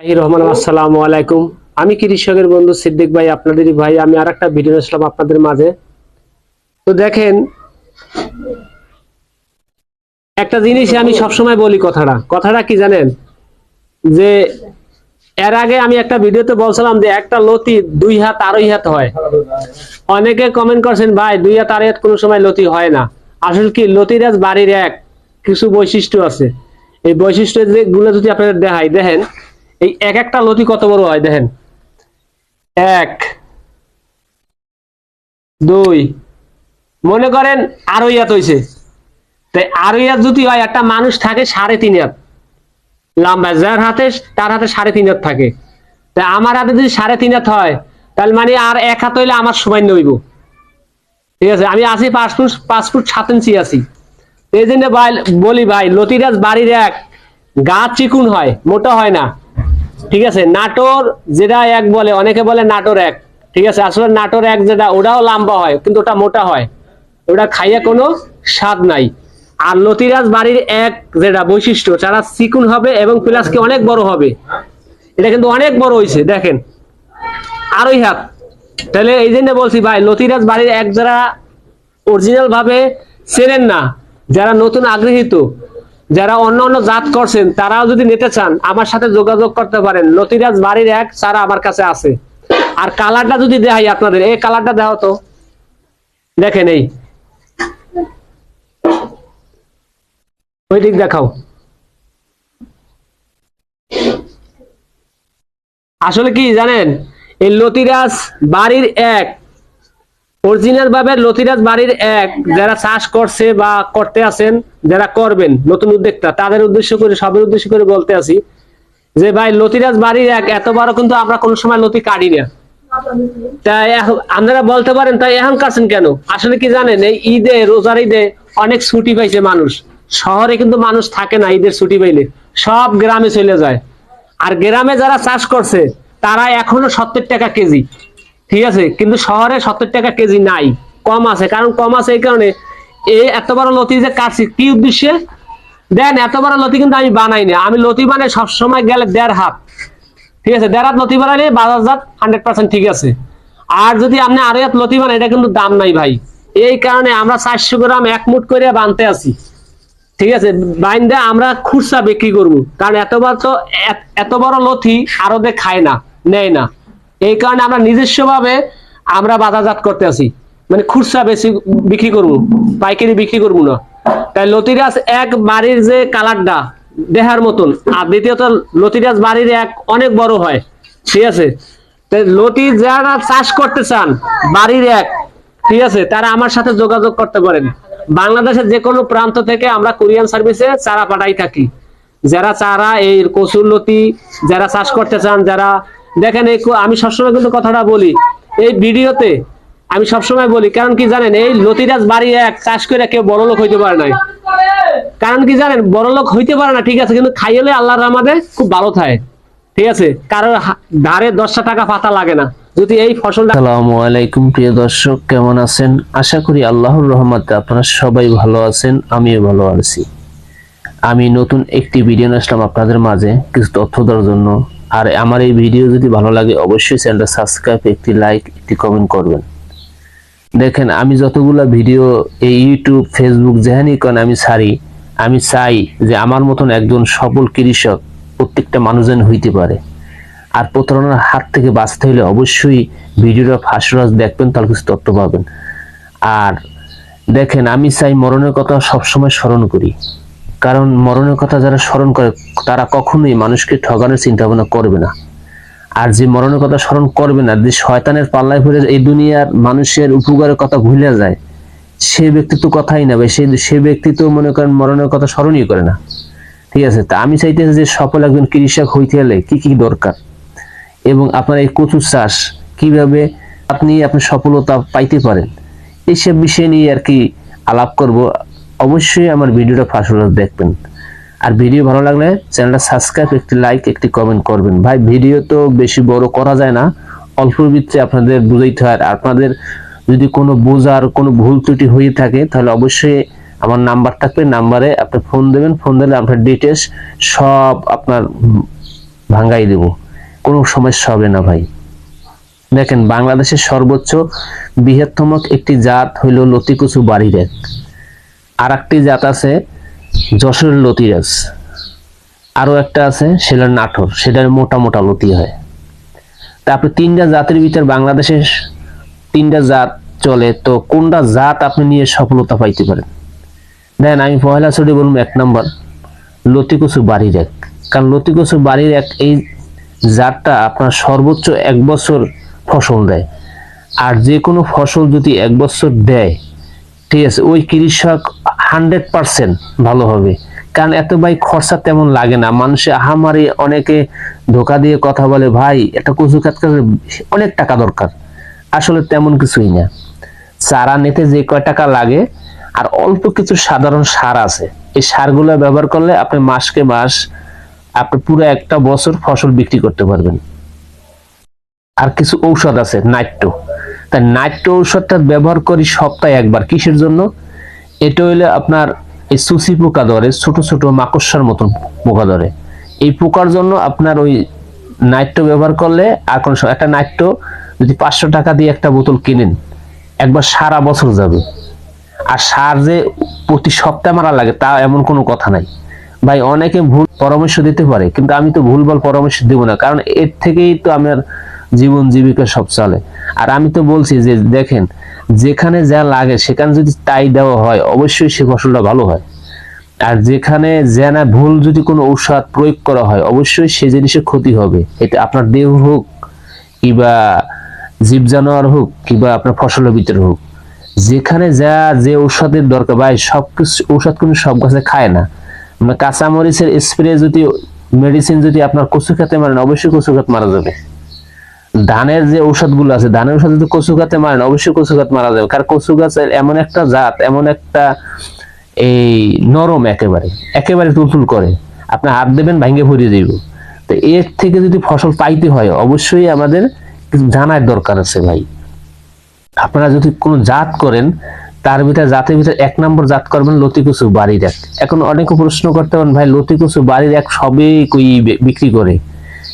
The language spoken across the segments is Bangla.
রহমান, আসসালামু আলাইকুম। আমি কৃষকের বন্ধু সিদ্দিক ভাই, আপনাদেরই ভাই। আমি আর একটা ভিডিও আসলাম আপনাদের মাঝে। তো দেখেন, একটা জিনিস আমি সবসময় বলি কথাটা। কথাটা কি জানেন? যে এর আগে আমি একটা ভিডিওতে বলছিলাম যে একটা লতি দুই হাত আড়াই হাত হয়। অনেকে কমেন্ট করছেন, ভাই, দুই হাত আড়াই হাত কোনো সময় লতি হয় না। আসলে কি লতিরাজ বাড়ির এক কিছু বৈশিষ্ট্য আছে। এই বৈশিষ্ট্য যে গুলো যদি আপনাদের দেখাই, দেখেন এই এক একটা লতি কত বড় হয় দেখেন? এক, দুই, মনে করেন আড়াই হাত হয়েছে তাই আড়াই হাত যদি হয়, একটা মানুষ থাকে সাড়ে তিন হাত লম্বা, যার হাতে, তার হাতে সাড়ে তিন হাত থাকে। তা আমার হাতে যদি সাড়ে তিন হাত হয়, তাহলে মানে আর এক হাত হইলে আমার সময় নইব ঠিক আছে? আমি আছি পাঁচ ফুট পাঁচ ফুট সাত ইঞ্চি আছি। এই জন্য বলি ভাই, লতিরাজ বাড়ির এক, গা চিকুন হয়, মোটা হয় না। ঠিক আছে? নাটোর যেটা এক বলে, অনেকে বলে নাটোর এক। ঠিক আছে? আসলে নাটোর এক যেটা, ওটাও লম্বা হয়, কিন্তু ওটা মোটা হয়। ওটা খাইয়ে কোনো স্বাদ নাই। আর লতিরাজ বাড়ির এক যেটা বৈশিষ্ট্য, যারা চিকুন হবে এবং প্লাস কি অনেক বড় হবে, এটা কিন্তু অনেক বড় হয়েছে দেখেন। আড়াই হাত। তাহলে এই জন্য বলছি ভাই, লতিরাজ বাড়ির এক যারা অরিজিনাল ভাবে চেনেন না, যারা নতুন আগ্রহীত যারা অন্য অন্য জাত করছেন, তারাও যদি নিতে চান, আমার সাথে যোগাযোগ করতে পারেন। লতিরাজ বাড়ির এক চারা আমার কাছে আছে। আর কালারটা যদি দেখাই আপনাদের, এই কালারটা দেখাও তো। দেখেন এই। দেখাও। আসলে কি জানেন, এই লতিরাজ বাড়ির এক অরিজিনাল ভাবে লতিরাজ বাড়ির এক যারা চাষ করছে বা করতে আছেন যারা করবেন নতুন উদ্যোক্তা তাদের উদ্দেশ্য করে সবের উদ্দেশ্য করে বলতে আছি যে ভাই লতিরাজ বাড়ির এক এত বড় কিন্তু আমরা কোনো সময় লতি কাটি না। তাই আপনারা বলতে পারেন তাই এখন কাছেন কেন? আসলে কি জানেন এই ঈদে রোজার ঈদে অনেক ছুটি পাইছে মানুষ। শহরে কিন্তু মানুষ থাকে না ঈদের ছুটি পাইলে। সব গ্রামে চলে যায়। আর গ্রামে যারা চাষ করছে তারা এখনও সত্তর টাকা কেজি। ঠিক আছে? কিন্তু শহরে সত্তর টাকা কেজি নাই, কম আছে। কারণ কম আছে এই কারণে এই এত বড় লতি যে কাটছি, কি উদ্দেশ্যে? দেন, এত বড় লতি কিন্তু আমি বানাই না আমি লতি বানাই সবসময় গেলে দেড় হাত। ঠিক আছে? দেড় হাত লতি বানাইলে বাজারজাত হান্ড্রেড পার্সেন্ট ঠিক আছে। আর যদি আপনি আড়াই হাত লতি বানাই এটা কিন্তু দাম নাই ভাই। এই কারণে আমরা চারশো গ্রাম এক মুঠ করে বানতে আছি। ঠিক আছে? বাইন্দে আমরা খুচরা বিক্রি করব। কারণ এত বড় তো এত- বড় লথি আরবে খায় না, নেয় না। এই কারণে আমরা নিজস্ব ভাবে আমরা বাজারজাত করতে আছি। মানে খুচরা বেশি বিক্রি করব, পাইকারি বিক্রি করব না। তাই লতিরাজ এক বাড়ির যে কালারটা দেহার মতন, আর দ্বিতীয়ত লতিরাজ বাড়ির এক অনেক বড় হয়, ঠিক আছে? লতি যারা চাষ করতে চান, বাড়ির এক, ঠিক আছে? তারা আমার সাথে যোগাযোগ করতে পারেন। বাংলাদেশের যে কোনো প্রান্ত থেকে আমরা কোরিয়ান সার্ভিসে চারা পাঠাই থাকি। যারা চারা, এই কচুর লতি, যারা চাষ করতে চান, যারা দেখেন এই আমি সবসময় কিন্তু কথাটা বলি, এই ভিডিওতে আমি সবসময় বলি, কারণ কি জানেন, এই লতিরাজ বাড়ি এক চাষ করে কেউ বড় লোক হইতে পারে নাই। কারণ কি জানেন, বড় লোক হইতে পারে না, ঠিক আছে, কিন্তু খাইলে আল্লাহর রহমতে খুব ভালো থাকে, ঠিক আছে? কারোর ধারে দশটা টাকা পাতা লাগে না, যদি এই ফসলটা আসসালামু আলাইকুম, প্রিয় দর্শক, কেমন আছেন? আশা করি আল্লাহর রহমতে আপনারা সবাই ভালো আছেন, আমিও ভালো আছি। আমি নতুন একটি ভিডিও নিয়ে আসলাম আপনাদের মাঝে, কিছু তথ্য দেওয়ার জন্য। আর আমার এই ভিডিও যদি ভালো লাগে, অবশ্যই চ্যানেলটা সাবস্ক্রাইব একটি লাইক একটি কমেন্ট করবেন। দেখেন, আমি যতগুলা ভিডিও এই ইউটিউব ফেসবুক যেখানেই কেন আমি ছাড়ি। আমি চাই যে আমার মতন একজন সফল কৃষক প্রত্যেকটা মানুষজন হইতে পারে। আর প্রতারণার হাত থেকে বাঁচতে হলে অবশ্যই ভিডিওটা ফাঁসরাজ দেখবেন, তাহলে কিছু তথ্য পাবেন। আর দেখেন, আমি চাই মরণের কথা সবসময় স্মরণ করি। কারণ মরণের কথা যারা স্মরণ করে, তারা কখনোই মানুষকে ঠগানোর চিন্তা ভাবনা করবে না। আর যে মরণের কথা স্মরণ করবে না, যে শয়তানের পাল্লায় ফিরে এই দুনিয়ার মানুষের উপকারের কথা ভুলে যায়, সে ব্যক্তি তো কথাই না ভাই। সে সে ব্যক্তি তো মনে করেন মরণের কথা স্মরণই করে না। ঠিক আছে? তা আমি চাইতেছি যে সফল একজন কৃষক হইতে হলে কি কি দরকার? এবং আপনার এই কচু চাষ কীভাবে আপনি আপনি সফলতা পাইতে পারেন? এইসব বিষয় নিয়ে আর কি আলাপ করব। অবশ্যই আমার ভিডিওটা ফার্স্ট দেখবেন। আর ভিডিও ভালো লাগলে চ্যানেলটা সাবস্ক্রাইব, একটি লাইক, একটি কমেন্ট করবেন। ভাই, ভিডিও তো বেশি বড় করা যায় না। অল্প ভিত্তিতে আপনাদের বুঝাইতে হয়। আর আপনাদের যদি কোনো বোঝার, কোনো ভুল ত্রুটি হয়ে থাকে, তাহলে অবশ্যই আমার নাম্বার থাকবে। নাম্বারে আপনি ফোন দেবেন। ফোন দিলে আপনার ডিটেলস সব আপনার ভাঙ্গাই দেব। কোনো সমস্যা হবে না ভাই। দেখেন, বাংলাদেশের সর্বোচ্চ বৃহত্তম একটি জাত হইল লতিকুচু বাড়ির এক আর একটি জাত আছে যশোরের লতিরাজ। আরও একটা আছে সেটার নাটোর, সেটার মোটা মোটা লতি হয়। তারপরে তিনটা জাতের ভিতর বাংলাদেশের তিনটা জাত চলে, তো কোনটা জাত আপনি নিয়ে সফলতা পাইতে পারেন? দেন আমি পয়লা ছড়ি বলব এক নম্বর, লতিকুচু বাড়ির এক। কারণ লতিকুচু বাড়ির এক, এই জাতটা আপনার সর্বোচ্চ এক বছর ফসল দেয়। আর যে কোনো ফসল যদি এক বছর দেয় ঠিক আছে, ওই কৃষক হান্ড্রেড পার্সেন্ট ভালো হবে। কারণ এত ভাই খরচা তেমন লাগে না। মানুষে আহামারি অনেকে ধোকা দিয়ে কথা বলে, ভাই, একটা কচু কাজ অনেক টাকা দরকার। আসলে তেমন কিছুই না। চারা নিতে যে কয় টাকা লাগে, আর অল্প কিছু সাধারণ সার আছে। এই সারগুলো ব্যবহার করলে আপনি মাসকে মাস, আপনি পুরো একটা বছর ফসল বিক্রি করতে পারবেন। আর কিছু ঔষধ আছে, নাইট্রো। তাই নাইট্রো ঔষধটা ব্যবহার করি সপ্তাহে একবার। কিসের জন্য? এটা হইলে আপনার এই সুসি পোকা ধরে, ছোট ছোট মাকড়সার মতন পোকা ধরে। এই পোকার জন্য আপনার ওই নাইট্রো ব্যবহার করলে আর কোনো একটা নাইট্রো যদি পাঁচশো টাকা দিয়ে একটা বোতল কিনেন, একবার সারা বছর যাবে। আর সার যে প্রতি সপ্তাহে মারা লাগে, তা এমন কোনো কথা নাই। ভাই, অনেকে ভুল পরামর্শ দিতে পারে, কিন্তু আমি তো ভুলভাল পরামর্শ দেব না, কারণ এর থেকেই তো আমার জীবন জীবিকা সব চলে। আর আমি তো বলছি যে, দেখেন, যেখানে যা লাগে, সেখানে যদি তাই দেওয়া হয়, অবশ্যই সে ফসলটা ভালো হয়। আর যেখানে যে না ভুল যদি কোনো ঔষধ প্রয়োগ করা হয়, অবশ্যই সে জিনিসের ক্ষতি হবে। এটা আপনার দেহ হোক, কিবা জীব জানোয়ার হোক, কিবা আপনার ফসলের ভিতরে হোক, যেখানে যা, যে ঔষধের দরকার, ভাই সব কিছু ঔষধ কিন্তু সব গাছে খায় না। মানে কাঁচামরিচের স্প্রে যদি মেডিসিন যদি আপনার কচু খেতে মারেন, অবশ্যই কচু খাত মারা যাবে। ধানের যে ঔষধগুলো আছে, ধানের ঔষধ যদি কচু গাতে মারেন, অবশ্যই কচু গাছ মারা যাবে। কারণ কচু গাছের এমন একটা জাত, এমন একটা এই নরম একেবারে একেবারে তুলতুল করে। আপনি হাত দেবেন, ভাঙ্গে ভরিয়ে দিব তো এর থেকে যদি ফসল পাইতে হয়, অবশ্যই আমাদের কিছু জানার দরকার আছে ভাই। আপনারা যদি কোনো জাত করেন, তার ভিতরে, জাতের ভিতরে এক নম্বর জাত করবেন লতিকুচু বাড়ির এক। এখন অনেকে প্রশ্ন করতে পারেন, ভাই লতিকুচু বাড়ির এক সবই কই বিক্রি করে?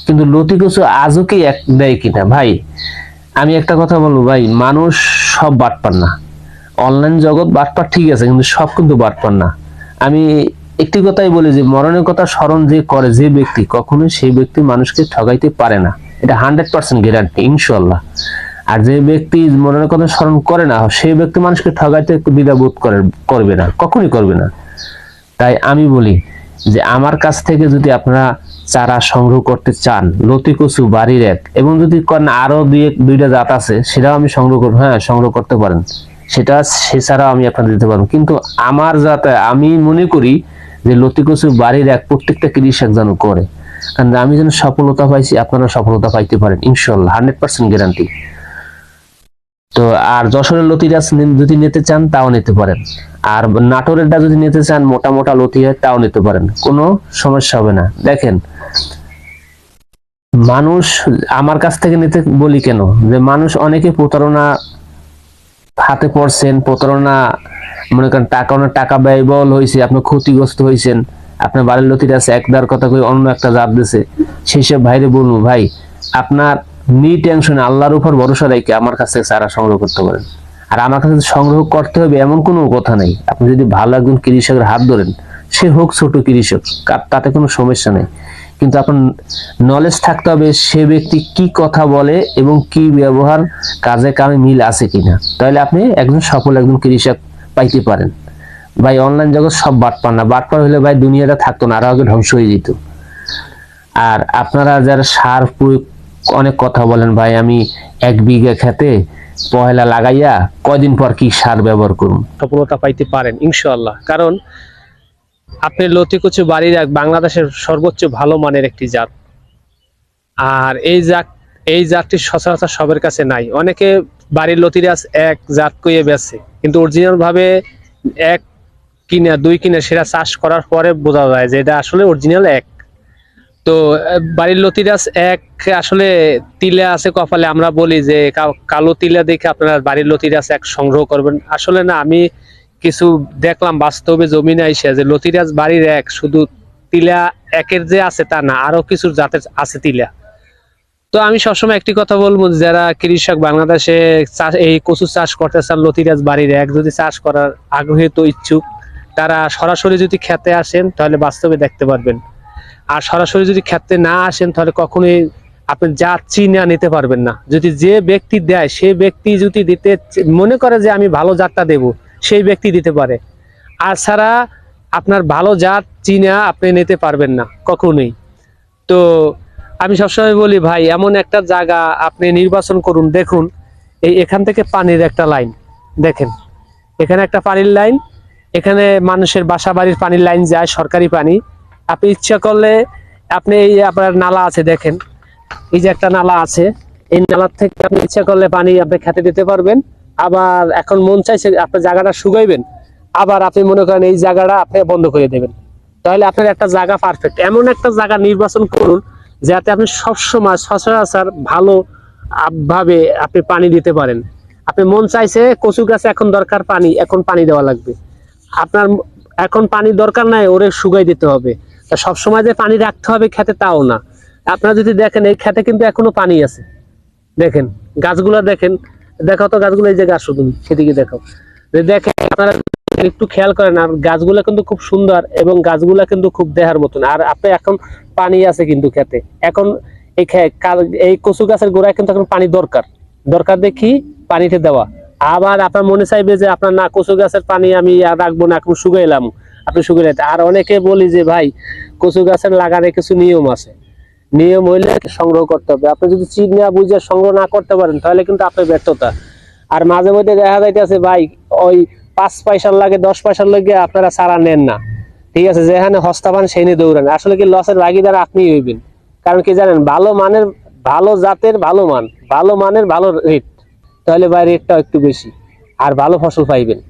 কিন্তু লতি লতিকুচু আজও কি এক দেয় কিনা? ভাই, আমি একটা কথা বলব, ভাই, মানুষ সব বাটপার না। অনলাইন জগৎ বাটপার ঠিক আছে, কিন্তু সব কিন্তু বাটপার না। আমি একটি কথাই বলি যে, মরণের কথা স্মরণ যে করে যে ব্যক্তি, কখনোই সেই ব্যক্তি মানুষকে ঠগাইতে পারে না। এটা হান্ড্রেড পার্সেন্ট গ্যারান্টি ইনশাল্লাহ আর যে ব্যক্তি মরণের কথা স্মরণ করে না, সেই ব্যক্তি মানুষকে ঠগাইতে দ্বিধা বোধ করে, করবে না, কখনই করবে না। তাই আমি বলি যে, আমার কাছ থেকে যদি আপনারা চারা সংগ্রহ করতে চান লতিকচু বাড়ির এক, এবং যদি করেন আরও দুই দুইটা জাত আছে, সেটাও আমি সংগ্রহ করব হ্যাঁ সংগ্রহ করতে পারেন। সেটা সে ছাড়াও আমি আপনাদের দিতে পারব। কিন্তু আমার যাতে আমি মনে করি যে লতিকচু বাড়ির এক, প্রত্যেকটা কৃষক যেন করে। কারণ আমি যেন সফলতা পাইছি আপনারা সফলতা পাইতে পারেন ইনশাল্লাহ হান্ড্রেড পার্সেন্ট গ্যারান্টি তো আর যশোরের লতিরাজ যদি নিতে চান, তাও নিতে পারেন। আর নাটোরেরটা যদি নিতে চান, মোটা মোটা লতি হয়, তাও নিতে পারেন। কোনো সমস্যা হবে না। দেখেন, মানুষ আমার কাছ থেকে নিতে বলি কেন? যে মানুষ অনেকে প্রতারণা হাতে পড়ছেন, প্রতারণা, মনে করেন টাকা, অনেক টাকা ব্যয়বহুল হয়েছে, আপনি ক্ষতিগ্রস্ত হয়েছেন, আপনার বাড়ির লতির আছে একদার কথা কই অন্য একটা জাত দিছে, সেই সব ভাইরে বলব, ভাই, আপনার নি টেনশনে আল্লাহর উপর ভরসা রেখে আমার কাছ থেকে চারা সংগ্রহ করতে পারেন। আর আমার কাছে সংগ্রহ করতে হবে, এমন কোনো কথা নেই। আপনি যদি ভালো একজন কৃষকের হাত ধরেন, সে হোক ছোট কৃষক তাতে কোনো সমস্যা নেই। কিন্তু আপনার নলেজ থাকতে হবে সে ব্যক্তি কি কথা বলে এবং কি ব্যবহার, কাজে কামে মিল আছে কিনা। তাহলে আপনি একজন সফল একজন কৃষক পাইতে পারেন। ভাই অনলাইন জগৎ সব বাটপার না। বাট বাটপার হলে ভাই দুনিয়াটা থাকতো না, আরও আগে ধ্বংস হয়ে যেত। আর আপনারা যারা সার প্রয়োগ অনেক কথা বলেন, ভাই, আমি এক বিঘা খেতে পয়লা লাগাইয়া কয়দিন পর কি সার ব্যবহার করুন সফলতা পাইতে পারেন ইনশাল্লাহ কারণ আপনি লতিকুচু বাড়ির এক বাংলাদেশের সর্বোচ্চ ভালো মানের একটি জাত। আর এই জাত, এই জাতটি সচরাচর সবার কাছে নাই। অনেকে বাড়ির লতিরাজ এক জাত কইয়ে বেছে, কিন্তু অরিজিনাল ভাবে এক কিনা, দুই কিনা সেটা চাষ করার পরে বোঝা যায় যে এটা আসলে অরিজিনাল এক। তো বাড়ির লতিরাজ এক, আসলে তিলা আছে কপালে আমরা বলি যে কালো তিলা দেখে আপনারা বাড়ির লতিরাজ এক সংগ্রহ করবেন। আসলে না, আমি কিছু দেখলাম বাস্তবে জমিনে আইসা যে লতিরাজ বাড়ির এক, শুধু তিলা একের যে আছে তা না, আরও কিছু জাতের আছে তিলা। তো আমি সবসময় একটি কথা বলব, যারা কৃষক বাংলাদেশে এই কচু চাষ করতে চান, লতিরাজ বাড়ির এক যদি চাষ করার আগ্রহী তো ইচ্ছুক, তারা সরাসরি যদি খেতে আসেন, তাহলে বাস্তবে দেখতে পারবেন। আর সরাসরি যদি ক্ষেত্রে না আসেন, তাহলে কখনোই আপনি জাত চিনা নিতে পারবেন না। যদি যে ব্যক্তি দেয়, সে ব্যক্তি যদি দিতে মনে করে যে আমি ভালো জাতটা দেব, সেই ব্যক্তি দিতে পারে। আর ছাড়া আপনার ভালো জাত চিনা আপনি নিতে পারবেন না, কখনোই। তো আমি সবসময় বলি, ভাই, এমন একটা জায়গা আপনি নির্বাচন করুন, দেখুন। এই এখান থেকে পানির একটা লাইন, দেখেন। এখানে একটা পানির লাইন, এখানে মানুষের বাসা বাড়ির পানির লাইন যায়, সরকারি পানি। আপনি ইচ্ছা করলে আপনি এই আপনার নালা আছে দেখেন। এই যে একটা নালা আছে, এই নালার থেকে আপনি ইচ্ছা করলে পানি আপনি খেতে দিতে পারবেন। আবার এখন মন চাইছে আপনার জায়গাটা শুকাইবেন। আবার আপনি মনে করেন এই জায়গাটা আপনি বন্ধ করে দেবেন। তাহলে আপনার একটা জায়গা পারফেক্ট এমন একটা জায়গা নির্বাচন করুন যাতে আপনি সবসময় সচরাচর ভালো ভাবে আপনি পানি দিতে পারেন। আপনি মন চাইছে কচু গাছে এখন দরকার পানি, এখন পানি দেওয়া লাগবে। আপনার এখন পানি দরকার নাই, ওরে শুকাই দিতে হবে। সবসময় যে পানি রাখতে হবে খেতে তাও না। আপনারা যদি দেখেন, এই খেতে কিন্তু এখনও পানি আছে। দেখেন, গাছগুলো দেখেন দেখো তো গাছগুলো, এই যে গাছ শুধু, সেদিকে দেখো দেখেন, আপনারা একটু খেয়াল করেন, আর গাছগুলো কিন্তু খুব সুন্দর এবং গাছগুলো কিন্তু খুব দেহার মতন। আর আপনি এখন পানি আছে কিন্তু খেতে। এখন এই এই কচু গাছের গোড়ায় কিন্তু এখন পানি দরকার। দরকার দেখি পানিতে দেওয়া। আবার আপনার মনে চাইবে যে, আপনার না, কচু গাছের পানি আমি আর রাখব না, এখন শুকে আপনি শুকে আর অনেকে বলি যে, ভাই, কচু গাছের লাগানে কিছু নিয়ম আছে। নিয়ম হইলে সংগ্রহ করতে হবে। আপনি যদি চিনা বুঝে সংগ্রহ না করতে পারেন, তাহলে কিন্তু আপনার ব্যর্থতা। আর মাঝে মধ্যে দেখা যাইতেছে, ভাই, ওই পাঁচ পয়সার লাগে, দশ পয়সার লাগে আপনারা সারা নেন না। ঠিক আছে, যেখানে হস্তাবান নিয়ে দৌড়ান। আসলে কি লসের ভাগিদার আপনিই হইবেন। কারণ কি জানেন, ভালো মানের, ভালো জাতের ভালো মান, ভালো মানের ভালো রেট। তাহলে ভাই রেটটা একটু বেশি। আর ভালো ফসল পাইবেন।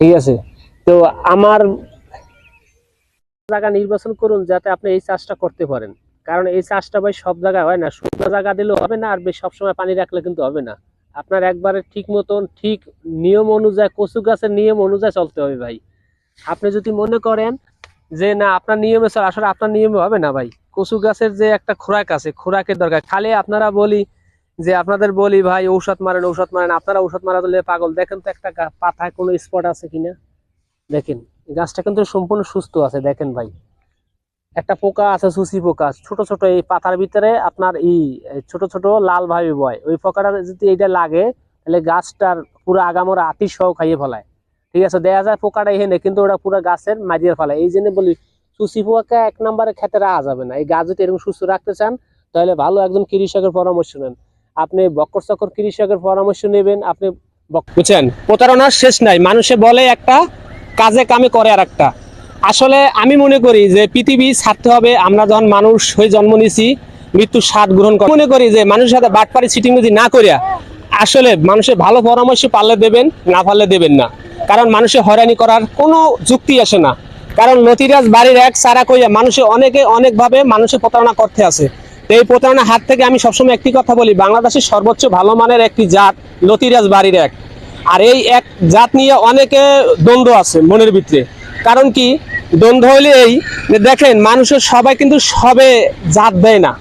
ঠিক আছে? তো আমার জায়গা নির্বাচন করুন যাতে আপনি এই চাষটা করতে পারেন। কারণ এই চাষটা ভাই সব জায়গায় হয় না। শুকনো জায়গা দিলেও হবে না, আর বেশ সবসময় পানি রাখলে কিন্তু হবে না। আপনার একবারে ঠিক মতন, ঠিক নিয়ম অনুযায়ী, কচু গাছের নিয়ম অনুযায়ী চলতে হবে ভাই। আপনি যদি মনে করেন যে না, আপনার নিয়মে চল, আসলে আপনার নিয়মে হবে না ভাই। কচু গাছের যে একটা খোরাক আছে, খোরাকের দরকার। খালি আপনারা বলি যে, আপনাদের বলি ভাই, ঔষধ মারেন ঔষধ মারেন, আপনারা ঔষধ মারা দিলে পাগল। দেখেন তো একটা পাতায় কোনো স্পট আছে কিনা? দেখেন গাছটা কিন্তু সম্পূর্ণ সুস্থ আছে, দেখেন ভাই। একটা পোকা আছে, সুসি পোকা, ছোট ছোট এই পাতার ভিতরে আপনার এই ছোট ছোট লাল ভাবে বয়। ওই পোকাটা যদি এইটা লাগে, তাহলে গাছটার পুরো আগামরা আতি সহ খাইয়ে ফেলায়। ঠিক আছে দেখা যায় পোকাটা এখানে, কিন্তু ওটা পুরো গাছের মারিয়ে ফেলায়। এই জন্য বলি, সুসি পোকা এক নম্বরে খেতে রাখা যাবে না। এই গাছ যদি এরকম সুস্থ রাখতে চান, তাহলে ভালো একজন কৃষকের পরামর্শ নেন। আপনি বক্কর চক্কর কৃষকের পরামর্শ নেবেন, আপনি বুঝছেন? প্রতারণার শেষ নাই। মানুষে বলে একটা কাজে কামে করে আর একটা আসলে আমি মনে করি যে পৃথিবী ছাড়তে হবে, আমরা যখন মানুষ হয়ে জন্ম নিছি মৃত্যুর স্বাদ গ্রহণ করি। মনে করি যে মানুষের সাথে বাটপারি সিটিং যদি না করিয়া, আসলে মানুষের ভালো পরামর্শ পারলে দেবেন, না পারলে দেবেন না। কারণ মানুষের হয়রানি করার কোনো যুক্তি আসে না। কারণ লতিরাজ বাড়ির এক সারা কইয়া মানুষে অনেকে অনেকভাবে মানুষের প্রতারণা করতে আছে। এই প্রতারণার হাত থেকে আমি সবসময় একটি কথা বলি, বাংলাদেশের সর্বোচ্চ ভালো মানের একটি জাত লতিরাজ বাড়ির এক। আর এই এক জাত নিয়ে অনেকে দ্বন্দ্ব আছে মনের ভিতরে। কারণ কি? দ্বন্দ্ব হইলে এই দেখেন মানুষের সবাই কিন্তু সবে জাত দেয় না।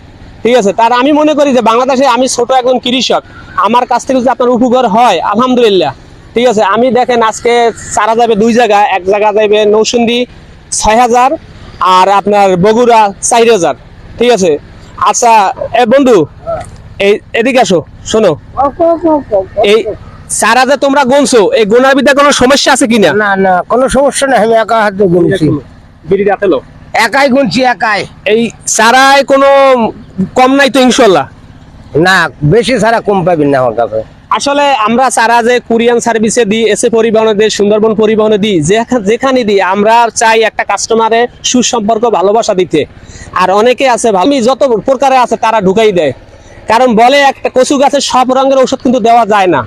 ঠিক আছে? তার আমি মনে করি যে বাংলাদেশে আমি ছোট একজন কৃষক। আমার কাছ থেকে যদি আপনার উপকার হয় আলহামদুলিল্লাহ। ঠিক আছে? আমি দেখেন আজকে চারা যাবে দুই জায়গা এক জায়গা যাবে নৌসুন্দি ছয় হাজার আর আপনার বগুড়া চার হাজার। ঠিক আছে? আচ্ছা এ বন্ধু এই এদিকে আসো শোনো। এই চারা যে তোমরা গুনছো এই গোনার বিদ্যা কোনো সমস্যা আছে কিনা? না না কোনো সমস্যা নেই আমি একা হাতে গুনছি। বিড়ি রাতেলো একাই গুনছি একাই। এই চারায় কোনো কম নাই তো ইনশাল্লাহ? না বেশি ছাড়া কম পাবেন না আমার কাছে। আসলে আমরা চারা যে কুরিয়ান সার্ভিসে দিই এসে পরিবহনে দিই সুন্দরবন পরিবহনে দিই যেখানে দিই আমরা চাই একটা কাস্টমারে সুসম্পর্ক ভালোবাসা দিতে। আর অনেকে আছে ভালো আমি যত প্রকারে আছে তারা ঢুকাই দেয়। কারণ বলে একটা কচু গাছে সব রঙের ঔষধ কিন্তু দেওয়া যায় না।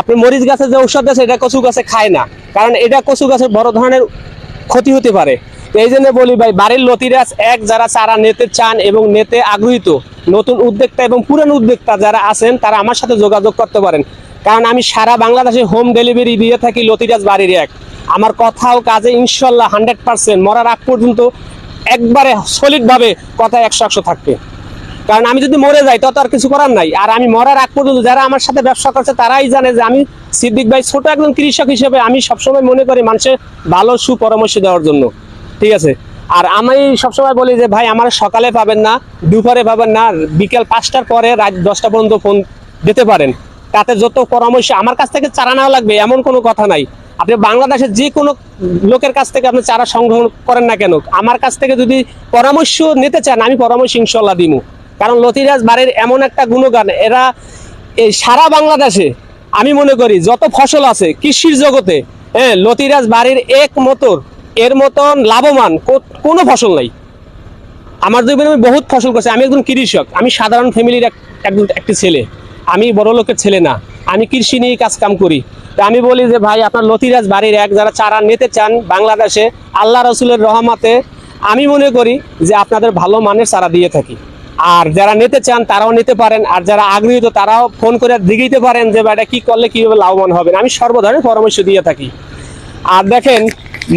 আপনি মরিচ গাছে যে ঔষধ আছে এটা কচু গাছে খায় না। কারণ এটা কচু গাছের বড় ধরনের ক্ষতি হতে পারে। এই জন্য বলি ভাই, বাড়ির লতিরাজ এক, যারা চারা নিতে চান এবং নেতে আগ্রহীত, নতুন উদ্যোক্তা এবং পুরান উদ্যোক্তা যারা আছেন, তারা আমার সাথে যোগাযোগ করতে পারেন। কারণ আমি সারা বাংলাদেশে হোম ডেলিভারি দিয়ে থাকি লতিরাজ বাড়ির এক। আমার কথাও কাজে ইনশাল্লাহ হান্ড্রেড পার্সেন্ট মরার আগ পর্যন্ত একবারে সলিড ভাবে কথা একশো একশো থাকবে। কারণ আমি যদি মরে যাই, তত আর কিছু করার নাই। আর আমি মরার আগ পর্যন্ত যারা আমার সাথে ব্যবসা করছে, তারাই জানে যে আমি সিদ্দিক ভাই ছোট একজন কৃষক হিসেবে আমি সবসময় মনে করি মানুষের ভালো সুপরামর্শ দেওয়ার জন্য। ঠিক আছে? আর আমি সবসময় বলি যে, ভাই, আমার সকালে পাবেন না, দুপুরে পাবেন না, বিকেল পাঁচটার পরে রাত দশটা পর্যন্ত ফোন দিতে পারেন। তাতে যত পরামর্শ, আমার কাছ থেকে চারা নেওয়া লাগবে, এমন কোনো কথা নাই। আপনি বাংলাদেশের যে কোনো লোকের কাছ থেকে আপনি চারা সংগ্রহ করেন না কেন? আমার কাছ থেকে যদি পরামর্শ নিতে চান, আমি পরামর্শ ইনশাল্লাহ দিব কারণ লতিরাজ বাড়ির এমন একটা গুণগান, এরা এই সারা বাংলাদেশে, আমি মনে করি, যত ফসল আছে কৃষির জগতে হ্যাঁ লতিরাজ বাড়ির এক মতর, এর মতন লাভবান কোনো ফসল নাই। আমার জীবনে আমি বহুত ফসল করছি, আমি একজন কৃষক, আমি সাধারণ ফ্যামিলির এক- একজন একটি ছেলে। আমি বড় লোকের ছেলে না, আমি কৃষি নিয়ে কাজ কাম করি। তো আমি বলি যে, ভাই, আপনার লতিরাজ বাড়ির এক যারা চারা নিতে চান বাংলাদেশে, আল্লাহ রসুলের রহমাতে, আমি মনে করি যে আপনাদের ভালো মানের চারা দিয়ে থাকি। আর যারা নিতে চান, তারাও নিতে পারেন। আর যারা আগ্রহীত তারাও ফোন করে দিতে পারেন যে এটা কি করলে কীভাবে লাভবান হবেন আমি সর্বধরনের পরামর্শ দিয়ে থাকি। আর দেখেন,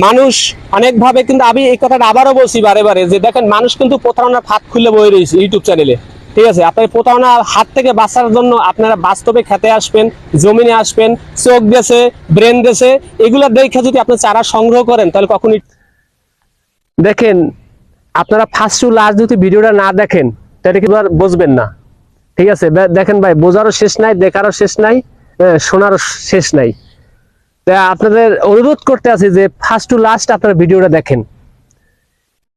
মানুষ অনেকভাবে কিন্তু আমি এই কথাটা আবারও বলছি বারে বারে, যে দেখেন, মানুষ কিন্তু প্রতারণার ফাঁদ খুলে বয়ে রয়েছে ইউটিউব চ্যানেলে। ঠিক আছে? আপনার প্রতারণার হাত থেকে বাঁচার জন্য আপনারা বাস্তবে খেতে আসবেন, জমিনে আসবেন, চোখ দেশে ব্রেন দেশে এগুলো দেখে যদি আপনি চারা সংগ্রহ করেন, তাহলে কখনই দেখেন, আপনারা ফার্স্ট টু লাস্ট যদি ভিডিওটা না দেখেন তাহলে কিন্তু আর বুঝবেন না। ঠিক আছে? দেখেন ভাই, বোঝারও শেষ নাই, দেখারও শেষ নাই শোনারও শেষ নাই। তা আপনাদের অনুরোধ করতে আছি যে ফার্স্ট টু লাস্ট আপনারা ভিডিওটা দেখেন।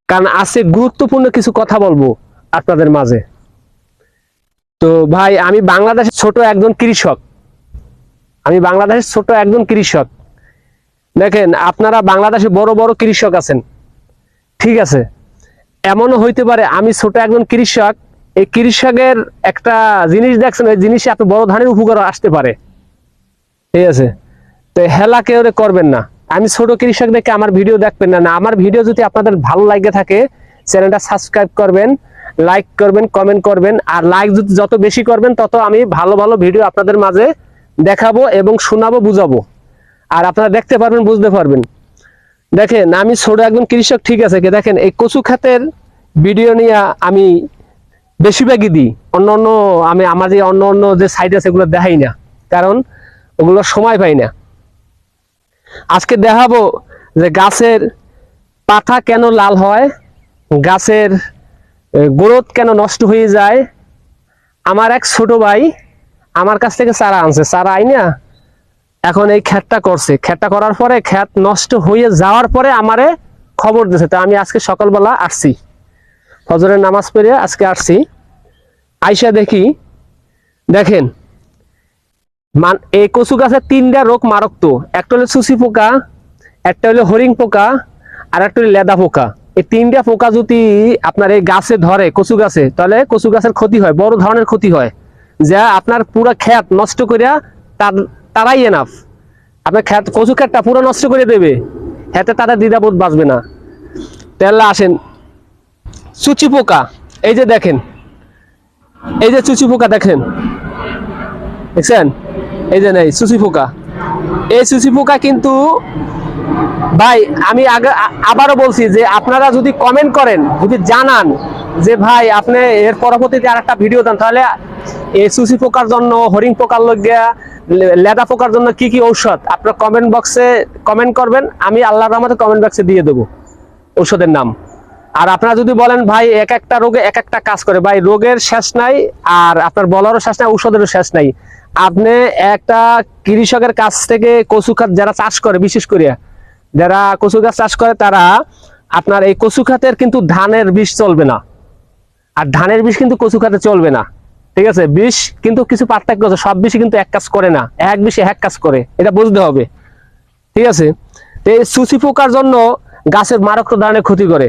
কারণ আছে গুরুত্বপূর্ণ কিছু কথা বলব আপনাদের মাঝে। তো ভাই, আমি বাংলাদেশের ছোট একজন কৃষক। আমি বাংলাদেশের ছোট একজন কৃষক। দেখেন, আপনারা বাংলাদেশে বড় বড় কৃষক আছেন। ঠিক আছে? এমনও হইতে পারে, আমি ছোট একজন কৃষক, এই কৃষকের একটা জিনিস দেখছেন, ওই জিনিসে আপনি বড় ধানের উপকার আসতে পারে। ঠিক আছে? তো হেলা কেউ করবেন না। আমি ছোট কৃষক দেখে আমার ভিডিও দেখবেন না না, আমার ভিডিও যদি আপনাদের ভালো লাগে থাকে, চ্যানেলটা সাবস্ক্রাইব করবেন, লাইক করবেন, কমেন্ট করবেন, আর লাইক যদি যত বেশি করবেন, তত আমি ভালো ভালো ভিডিও আপনাদের মাঝে দেখাবো এবং শোনাবো, বুঝাবো। আর আপনারা দেখতে পারবেন, বুঝতে পারবেন। দেখেন, আমি ছোট একজন কৃষক, ঠিক আছে দেখেন, এই কচু খাতের ভিডিও নিয়ে আমি বেশিরভাগই দিই। অন্য অন্য আমি আমার যে অন্য অন্য যে সাইড আছে, এগুলো দেখাই না, কারণ ওগুলো সময় পাই না। আজকে দেখাবো যে গাছের পাতা কেন লাল হয়, গাছের গ্রোথ কেন নষ্ট হয়ে যায়। আমার এক ছোট ভাই আমার কাছ থেকে চারা আনছে। চারা আইনা এখন এই খ্যাতটা করছে। খ্যাতটা করার পরে খ্যাত নষ্ট হয়ে যাওয়ার পরে আমারে খবর দিয়েছে তো আমি আজকে সকালবেলা আসছি। ফজরের নামাজ পড়ে আজকে আসছি। আইসা দেখি, দেখেন, মান, এই কচু গাছের তিনটা রোগ মারক তো একটা হলো সুসি পোকা, একটা হলো হরিং পোকা, আর একটা হলো লেদা পোকা। এই তিনটা পোকা যদি আপনার এই গাছে ধরে, কচু গাছে, তাহলে কচু গাছের ক্ষতি হয়, বড় ধরনের ক্ষতি হয়। যা আপনার পুরো ক্ষেত নষ্ট করিয়া তার তারাই এনাফ আপনার ক্ষেত কচু ক্ষেতটা পুরো নষ্ট করে দেবে। হেতে তাদের দ্বিধাবোধ বাঁচবে না। তাহলে আসেন। চুচি পোকা, এই যে দেখেন। এই যে চুচি পোকা দেখেন। দেখছেন? এই যে নেই, চুচি পোকা। এই চুচি পোকা কিন্তু, ভাই, আমি আগে আবারও বলছি যে আপনারা যদি কমেন্ট করেন, যদি জানান যে ভাই, আপনি এর পরবর্তীতে আর একটা ভিডিও দেন, তাহলে এই চুচি পোকার জন্য হরিং পোকার লজ্ঞা লেদা পোকার জন্য কি কি ঔষধ? আপনার কমেন্ট বক্সে কমেন্ট করবেন, আমি আল্লাহর রহমতে কমেন্ট বক্সে দিয়ে দেবো ঔষধের নাম। আর আপনারা যদি বলেন, ভাই, এক একটা রোগে এক একটা কাজ করে। ভাই, রোগের শেষ নাই, আর আপনার বলারও শেষ নাই, ঔষধেরও শেষ নাই। আপনি একটা কৃষকের কাছ থেকে কচু খাত যারা চাষ করে, বিশেষ করে, যারা কচু গাছ চাষ করে, তারা আপনার এই কচু খাতের কিন্তু ধানের বিষ চলবে না। আর ধানের বিষ কিন্তু কচু খাতে চলবে না। ঠিক আছে? বিষ কিন্তু কিছু পার্থক্য আছে। সব বিষই কিন্তু এক কাজ করে না। এক বিষে এক কাজ করে। এটা বুঝতে হবে। ঠিক আছে? এই সুচি পোকার জন্য গাছের মারাত্মক ধরনের ক্ষতি করে।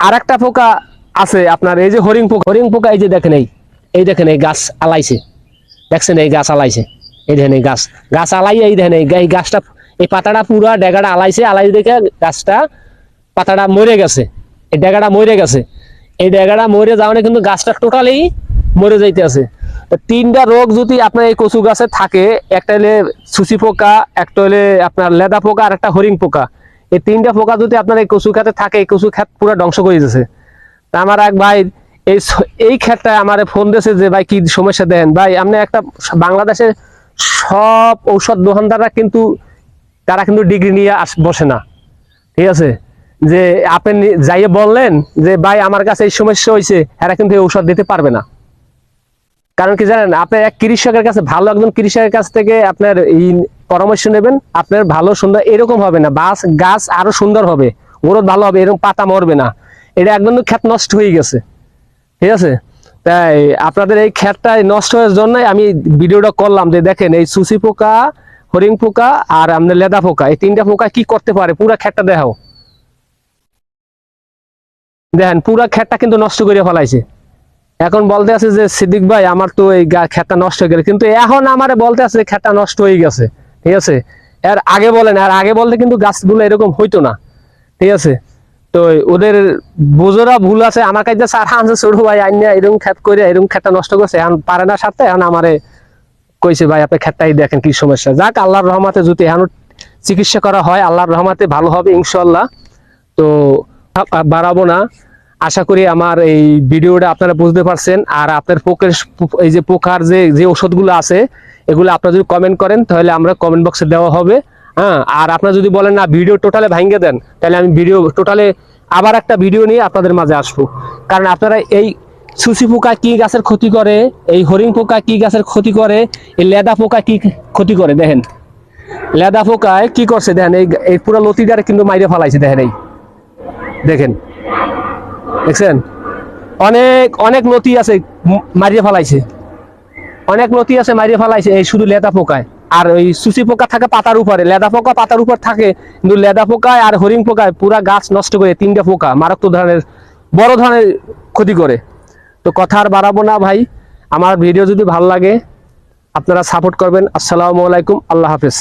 আর একটা পোকা আছে আপনার, এই যে হরিং পোকা। হরিং পোকা, এই যে দেখেন এই এই দেখেন এই গাছ আলাইছে। দেখছেন এই গাছ আলাইছে? এই দেখেন এই গাছ। গাছ আলাইয়ে এই দেখেন এই গাছটা, এই পাতাটা পুরা ডেগাটা আলাইছে। আলাই দেখে গাছটা, পাতাটা মরে গেছে। এই ডেগাটা মরে গেছে। এই ডেগাটা মরে যাওয়ানে কিন্তু গাছটা টোটালি মরে যাইতে আছে। তিনটা রোগ যদি আপনার এই কচু গাছে থাকে, একটা হলে সুচি পোকা, একটা হলে আপনার লেদা পোকা, আর একটা হরিং পোকা। এই তিনটা পোকা যদি আপনার এই কচু খাতে থাকে, এই কচু খাত পুরো ধ্বংস করে দিয়েছে তা আমার এক ভাই, এই এই ক্ষেত্রে আমার ফোন দিয়েছে যে, ভাই, কি সমস্যা দেন? ভাই, আপনি একটা বাংলাদেশের সব ঔষধ দোকানদাররা কিন্তু, তারা কিন্তু ডিগ্রি নিয়ে আস, বসে না। ঠিক আছে? যে, আপনি যাইয়ে বললেন যে, ভাই, আমার কাছে এই সমস্যা হয়েছে এরা কিন্তু এই ঔষধ দিতে পারবে না। কারণ কি জানেন, আপনি এক কৃষকের কাছে, ভালো একজন কৃষকের কাছ থেকে আপনার এই পরামর্শ নেবেন, আপনার ভালো সুন্দর, এরকম হবে না। বাস, গাছ আরও সুন্দর হবে গ্রোথ ভালো হবে, এরকম পাতা মরবে না। এটা একদম ক্ষেত নষ্ট হয়ে গেছে। ঠিক আছে? তাই আপনাদের এই ক্ষেতটা নষ্ট হওয়ার জন্যই আমি ভিডিওটা করলাম যে দেখেন, এই সুসি পোকা হরিং পোকা আর আপনার লেদা পোকা, এই তিনটা পোকা কি করতে পারে? পুরা ক্ষেতটা দেখাও। দেখেন, পুরা ক্ষেতটা কিন্তু নষ্ট করে ফেলাইছে। এখন বলতে আছে যে সিদ্দিক ভাই, আমার তো এই ক্ষেতটা নষ্ট হয়ে গেল। কিন্তু এখন আমার বলতে আছে ক্ষেতটা নষ্ট হয়ে গেছে। ঠিক আছে? এর আগে বলেন, আর আগে বলতে কিন্তু গাছগুলো এরকম হইতো না। ঠিক আছে? তো ওদের বোঝোরা ভুল আছে, আমার কাছে স্যার আনছে, ছোট ভাই, আইনা এরকম ক্ষেত করে এরকম ক্ষেতটা নষ্ট করছে। এখন পারে না সারতে, এখন আমারে কইছে, ভাই, আপনি ক্ষেতটাই দেখেন কি সমস্যা। যাক, আল্লাহর রহমাতে যদি এখন চিকিৎসা করা হয়, আল্লাহর রহমাতে ভালো হবে ইনশাল্লাহ তো বাড়াবো না। আশা করি আমার এই ভিডিওটা আপনারা বুঝতে পারছেন। আর আপনার পোকের এই যে পোকার যে যে ওষুধগুলো আছে, এগুলো আপনারা যদি কমেন্ট করেন, তাহলে আমরা কমেন্ট বক্সে দেওয়া হবে। হ্যাঁ আর আপনারা যদি বলেন, না ভিডিও টোটালে ভাঙ্গে দেন, তাহলে আমি ভিডিও টোটালে আবার একটা ভিডিও নিয়ে আপনাদের মাঝে আসব। কারণ আপনারা এই সুসি পোকা কি গাছের ক্ষতি করে, এই হরিং পোকা কি গাছের ক্ষতি করে, এই লেদা পোকা কি ক্ষতি করে, দেখেন। লেদা পোকায় কি করছে, দেখেন, এই এই পুরো লতিটারে কিন্তু মাইরে ফেলাইছে, দেখেন এই। দেখেন। দেখছেন? অনেক অনেক লতি আছে মারিয়ে ফেলাইছে। অনেক লতি আছে মারিয়ে ফেলাইছে, এই শুধু লেদা পোকায়। আর ওই সুচি পোকা থাকে পাতার উপরে। লেদা পোকা পাতার উপর থাকে, কিন্তু লেদা পোকায় আর হরিং পোকায় পুরা গাছ নষ্ট করে তিনটা পোকা মারাত্মক ধরনের, বড় ধরনের ক্ষতি করে। তো কথা আর বাড়াবো না ভাই। আমার ভিডিও যদি ভালো লাগে, আপনারা সাপোর্ট করবেন। আসসালামু আলাইকুম। আল্লাহ হাফেজ।